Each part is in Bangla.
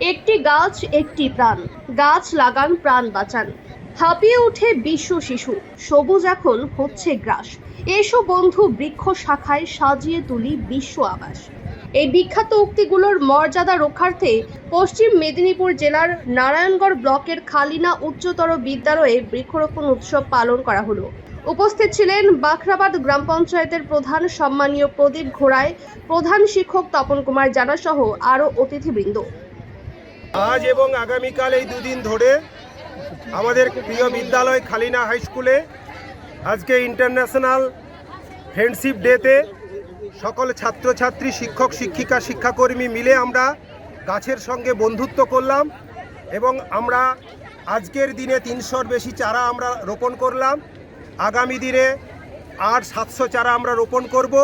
একটি গাছ, একটি প্রাণ। গাছ লাগান, প্রাণ বাঁচান। হাঁপিয়ে উঠে বিশ্ব শিশু। সবুজ এখন হচ্ছে গ্রাস। এসো বন্ধু, বৃক্ষ শাখায় সাজিয়ে তুলি বিশ্ব আবাস। এই বিখ্যাত উক্তিগুলোর মর্যাদা রক্ষার্থে পশ্চিম মেদিনীপুর জেলার নারায়ণগড় ব্লকের খালিনা উচ্চতর বিদ্যালয়ে বৃক্ষরোপণ উৎসব পালন করা হলো। উপস্থিত ছিলেন বাখরাবাদ গ্রাম পঞ্চায়েতের প্রধান সম্মানীয় প্রদীপ ঘোড়ায় প্রধান শিক্ষক তপন কুমার জানাসহ আরও অতিথিবৃন্দ। আজ এবং আগামীকাল এই দুদিন ধরে আমাদের প্রিয় বিদ্যালয় খালিনা হাই স্কুলে আজকে ইন্টারন্যাশনাল ফ্রেন্ডশিপ ডেতে সকল ছাত্রছাত্রী, শিক্ষক, শিক্ষিকা, শিক্ষাকর্মী মিলে আমরা গাছের সঙ্গে বন্ধুত্ব করলাম এবং আমরা আজকের দিনে তিনশোর বেশি চারা আমরা রোপণ করলাম। আগামী দিনে আর সাতশো চারা আমরা রোপণ করব।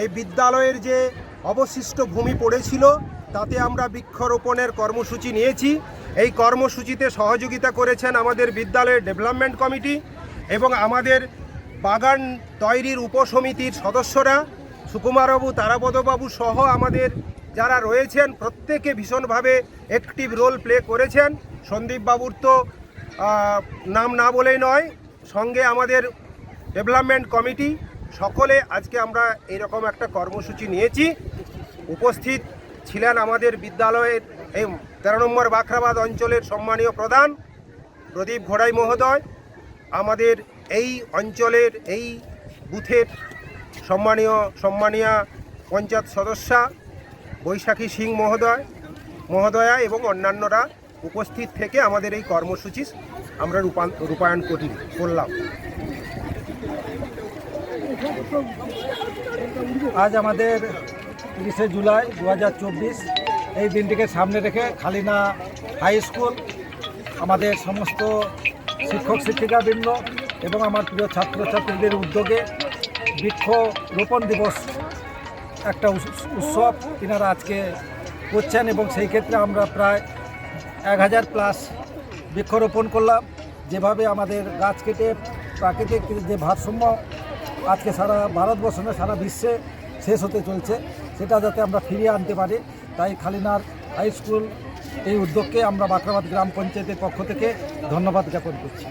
এই বিদ্যালয়ের যে অবশিষ্ট ভূমি পড়েছিল তাতে আমরা বৃক্ষরোপণের কর্মসূচি নিয়েছি। এই কর্মসূচিতে সহযোগিতা করেছেন আমাদের বিদ্যালয়ের ডেভেলপমেন্ট কমিটি এবং আমাদের বাগান তৈরির উপসমিতির সদস্যরা, সুকুমারবাবু, তারাপদবাবু সহ আমাদের যারা রয়েছেন, প্রত্যেকে ভীষণভাবে অ্যাক্টিভ রোল প্লে করেছেন। সন্দীপবাবুর তো নাম না বলেই নয়, সঙ্গে আমাদের ডেভেলপমেন্ট কমিটি। সকলে আজকে আমরা এরকম একটা কর্মসূচি নিয়েছি। উপস্থিত ছিলেন আমাদের বিদ্যালয়ের এই তেরো নম্বর বাখরাবাদ অঞ্চলের সম্মানীয় প্রধান প্রদীপ ঘোড়াই মহোদয়, আমাদের এই অঞ্চলের এই বুথের সম্মানীয় সম্মানীয় পঞ্চায়েত সদস্যা বৈশাখী সিং মহোদয়, মহোদয়া এবং অন্যান্যরা উপস্থিত থেকে আমাদের এই কর্মসূচি আমরা রূপায়ণ করি, করলাম। আজ আমাদের তিরিশে জুলাই দু হাজার চব্বিশ। এই দিনটিকে সামনে রেখে খালিনা হাই স্কুল, আমাদের সমস্ত শিক্ষক, শিক্ষিকাবৃন্দ এবং আমার প্রিয় ছাত্রছাত্রীদের উদ্যোগে বৃক্ষ রোপণ দিবস একটা উৎসব তিনারা আজকে করছেন এবং সেই ক্ষেত্রে আমরা প্রায় এক হাজার প্লাস বৃক্ষরোপণ করলাম। যেভাবে আমাদের গাছ কেটে প্রাকৃতিক যে ভারসাম্য আজকে সারা ভারতবর্ষ সারা বিশ্বে শেষ হতে চলছে। সেটা যাতে আমরা ফিরিয়ে আনতে পারি। তাই খালিনার হাই স্কুল এই উদ্যোগকে আমরা বাখরাবাদ গ্রাম পঞ্চায়েতের পক্ষ থেকে ধন্যবাদ জ্ঞাপন করছি।